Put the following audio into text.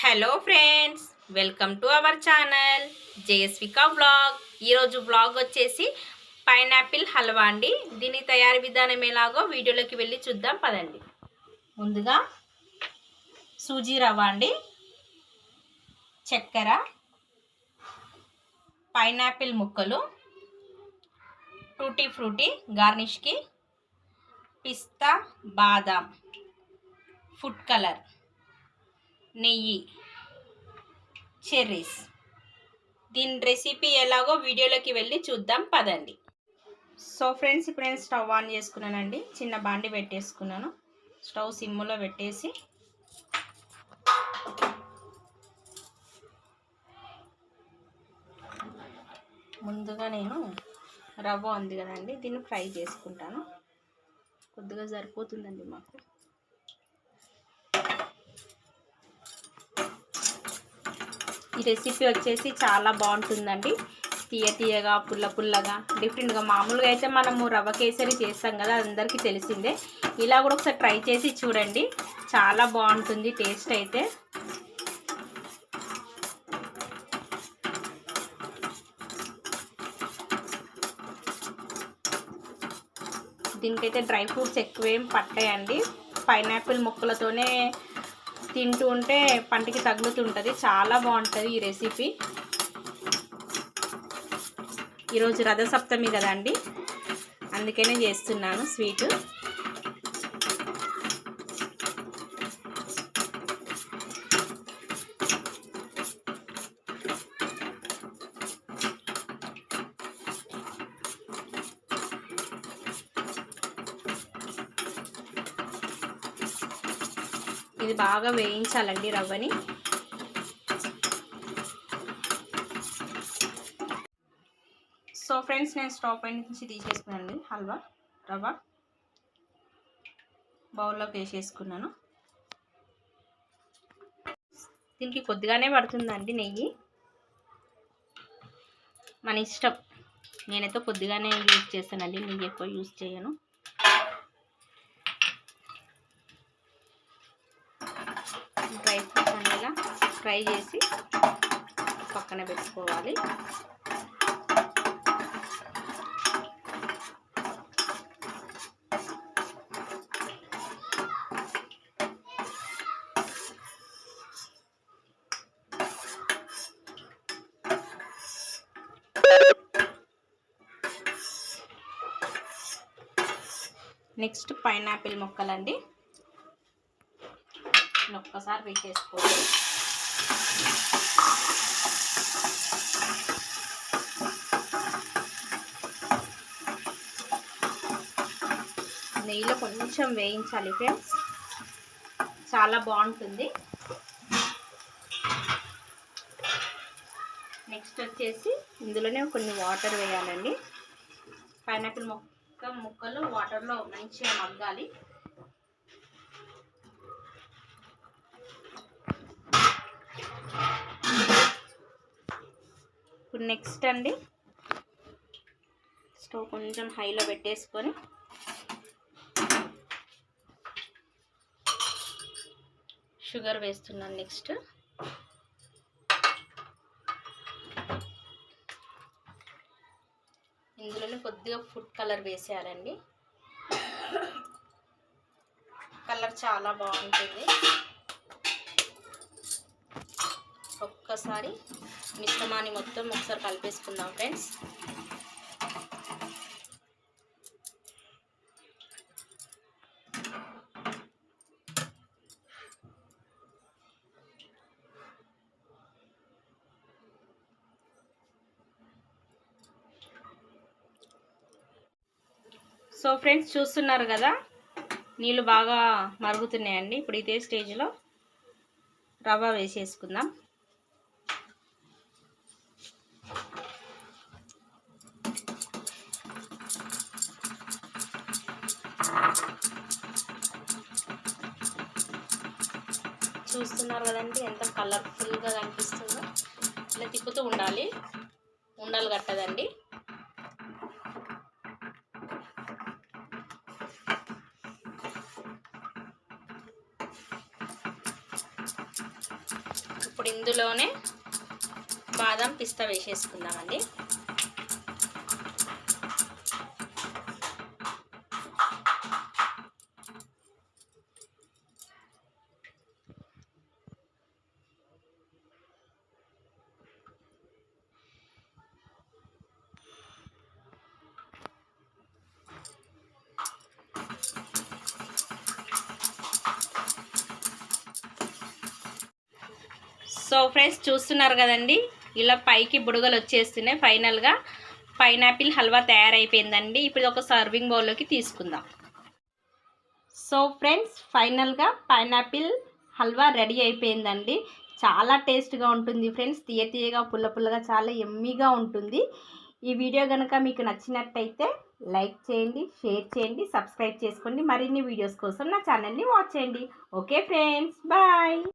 Hello friends welcome to our channel Jayaswika vlog ఈరోజు vlog వచ్చేసి pineapple halwa అండి. దీని తయారీ విధానం ఎలాగో వీడియోలోకి వెళ్ళి చూద్దాం పదండి. ముందుగా సూజీ రవ్వ అండి చక్కెర పైనాపిల్ ముక్కలు టూటీ ఫ్రూటీ గార్నిష్కి పిస్తా బాదాం ఫుడ్ కలర్ నెయ్యి. చెర్రీస్. దీని రెసిపీ ఎలాగో వీడియోలోకి వెళ్ళి చూద్దాం పదండి. సో ఫ్రెండ్స్ ఇప్పుడు నేను స్టవ్ ఆన్ చేసుకున్నానండి. చిన్న బాండి పెట్టేసుకున్నాను. స్టవ్ సిమ్లో పెట్టేసి. ముందుగా నేను రవ్వ ఉంది కదండి దీన్ని ఫ్రై చేసుకుంటాను. కొద్దిగా సరిపోతుందండి మాకు. ఈ రెసిపీ వచ్చేసి చాలా బాగుంటుందండి. తీయ తీయగా పుల్ల పుల్లగా డిఫరెంట్గా. మామూలుగా అయితే మనము రవ్వ కేసరి చేస్తాం కదా అందరికీ తెలిసిందే. ఇలా కూడా ఒకసారి ట్రై చేసి చూడండి. చాలా బాగుంటుంది టేస్ట్ అయితే. దీనికైతే డ్రై ఫ్రూట్స్ ఎక్కువేం పట్టాయండి. పైనాపిల్ ముక్కలతోనే తింటూ ఉంటే పంటికి తగులుతుంటుంది. చాలా బాగుంటుంది ఈ రెసిపీ. ఈరోజు రథసప్తమి కదండి. అందుకనే చేస్తున్నాను స్వీటు. ఇది బాగా వేయించాలండి రవ్వని. సో ఫ్రెండ్స్ నేను స్టవ్ పై నుంచి తీసేసుకున్నానండి హల్వా రవ్వ. బౌల్లోకి వేసేసుకున్నాను. దీనికి కొద్దిగానే పడుతుందండి నెయ్యి. మన ఇష్టం. నేనైతే కొద్దిగానే యూజ్ చేస్తానండి నెయ్యి ఎక్కువ యూజ్ చేయను డ్రై ఫ్రూట్స్ అన్ని ఇలా ఫ్రై చేసి పక్కన పెట్టుకోవాలి. నెక్స్ట్ పైనాపిల్ ముక్కలండి. ఒక్కసారి వేసేసుకోవాలి. నెయ్యిలో కొంచెం వేయించాలి ఫ్రెండ్స్. చాలా బాగుంటుంది. నెక్స్ట్ వచ్చేసి ఇందులోనే కొన్ని వాటర్ వేయాలండి. పైనాపిల్ మొక్క ముక్కలు వాటర్లో మంచిగా మగ్గాలి. ఇప్పుడు నెక్స్ట్ అండి. స్టవ్ కొంచెం హైలో పెట్టేసుకొని. షుగర్ వేస్తున్నాను నెక్స్ట్ ఇందులోనే కొద్దిగా ఫుడ్ కలర్ వేసేయాలండి కలర్ చాలా బాగుంటుంది. ఒక్కసారి మిశ్రమాన్ని మొత్తం ఒకసారి కలిపేసుకుందాం ఫ్రెండ్స్. సో ఫ్రెండ్స్ చూస్తున్నారు కదా? నీళ్ళు బాగా మరుగుతున్నాయండి. ఇప్పుడు ఇదే స్టేజ్లో రవ్వ వేసేసుకుందాం. చూస్తున్నారు కదండి ఎంత కలర్ఫుల్గా కనిపిస్తుందో. ఇలా తిప్పుతూ ఉండాలి. ఉండాలి కట్టదండి. ఇప్పుడు ఇందులోనే బాదం పిస్తా వేసేసుకుందామండి. సో ఫ్రెండ్స్ చూస్తున్నారు కదండి? ఇలా పైకి బుడగలు వచ్చేస్తున్నాయి. ఫైనల్గా పైనాపిల్ హల్వా తయారైపోయిందండి. ఇప్పుడు ఒక సర్వింగ్ బౌల్లోకి తీసుకుందాం. సో ఫ్రెండ్స్ ఫైనల్గా పైనాపిల్ హల్వా రెడీ అయిపోయిందండి. చాలా టేస్ట్గా ఉంటుంది ఫ్రెండ్స్. తీయ తీయగా పుల్ల పుల్లగా చాలా ఎమ్మీగా ఉంటుంది. ఈ వీడియో కనుక మీకు నచ్చినట్టయితే లైక్ చేయండి షేర్ చేయండి సబ్స్క్రైబ్ చేసుకోండి. మరిన్ని వీడియోస్ కోసం నా ఛానల్ని వాచ్ చేయండి. Okay friends bye!